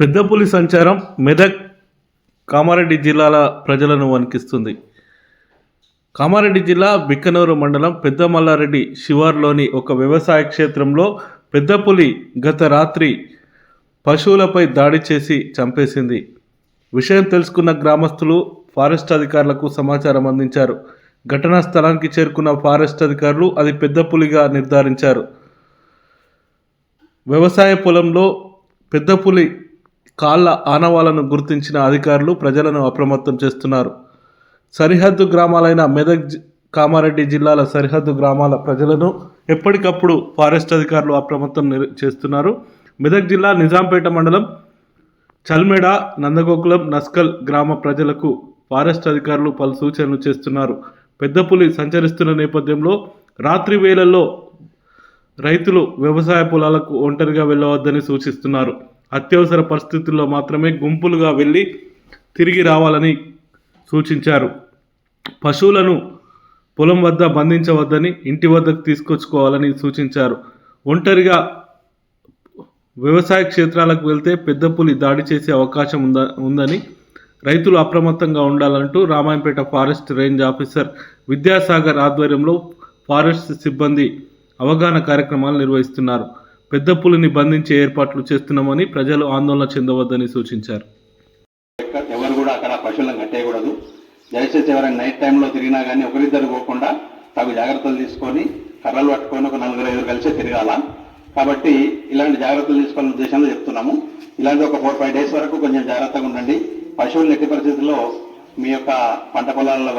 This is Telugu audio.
పెద్దపులి సంచారం మెదక్ కామారెడ్డి జిల్లాల ప్రజలను వణికిస్తుంది. కామారెడ్డి జిల్లా బిక్కనూరు మండలం పెద్దమల్లారెడ్డి శివార్లోని ఒక వ్యవసాయ క్షేత్రంలో పెద్దపులి గత రాత్రి పశువులపై దాడి చేసి చంపేసింది. విషయం తెలుసుకున్న గ్రామస్తులు ఫారెస్ట్ అధికారులకు సమాచారం అందించారు. ఘటనా స్థలానికి చేరుకున్న ఫారెస్ట్ అధికారులు అది పెద్ద పులిగా నిర్ధారించారు. వ్యవసాయ పొలంలో పెద్ద పులి కాళ్ళ ఆనవాలను గుర్తించిన అధికారులు ప్రజలను అప్రమత్తం చేస్తున్నారు. సరిహద్దు గ్రామాలైన మెదక్ కామారెడ్డి జిల్లాల సరిహద్దు గ్రామాల ప్రజలను ఎప్పటికప్పుడు ఫారెస్ట్ అధికారులు అప్రమత్తం చేస్తున్నారు. మెదక్ జిల్లా నిజాంపేట మండలం చల్మెడ నందగోకులం నస్కల్ గ్రామ ప్రజలకు ఫారెస్ట్ అధికారులు పలు సూచనలు చేస్తున్నారు. పెద్దపులి సంచరిస్తున్న నేపథ్యంలో రాత్రి వేళల్లో రైతులు వ్యవసాయ పొలాలకు ఒంటరిగా వెళ్ళవద్దని సూచిస్తున్నారు. అత్యవసర పరిస్థితుల్లో మాత్రమే గుంపులుగా వెళ్ళి తిరిగి రావాలని సూచించారు. పశువులను పొలం వద్ద బంధించవద్దని ఇంటి వద్దకు తీసుకొచ్చుకోవాలని సూచించారు. ఒంటరిగా వ్యవసాయ క్షేత్రాలకు వెళ్తే పెద్ద పులి దాడి చేసే అవకాశం ఉంద ఉందని రైతులు అప్రమత్తంగా ఉండాలంటూ Ramayampet forest range officer Vidyasagar ఆధ్వర్యంలో ఫారెస్ట్ సిబ్బంది అవగాహన కార్యక్రమాలు నిర్వహిస్తున్నారు. పెద్ద పులిని బంధించే ఏర్పాట్లు చేస్తున్నామని ప్రజలు ఆందోళన చెందవద్దని సూచించారు. ఎవరు కూడా అక్కడ పశువులను కట్టేయకూడదు. దయచేసి ఎవరైనా నైట్ టైంలో తిరిగినా కానీ ఒకరిద్దరు పోకుండా తగు జాగ్రత్తలు తీసుకొని కర్రలు పట్టుకొని ఒక నలుగురు ఐదుగురు కలిసి తిరగాల. కాబట్టి ఇలాంటి జాగ్రత్తలు తీసుకోవాలనే ఉద్దేశంలో చెప్తున్నాము. ఇలాంటి ఒక ఫోర్ ఫైవ్ డేస్ వరకు కొంచెం జాగ్రత్తగా ఉండండి. పశువులు ఎట్టి పరిస్థితుల్లో మీ యొక్క పంట పొలాల్లో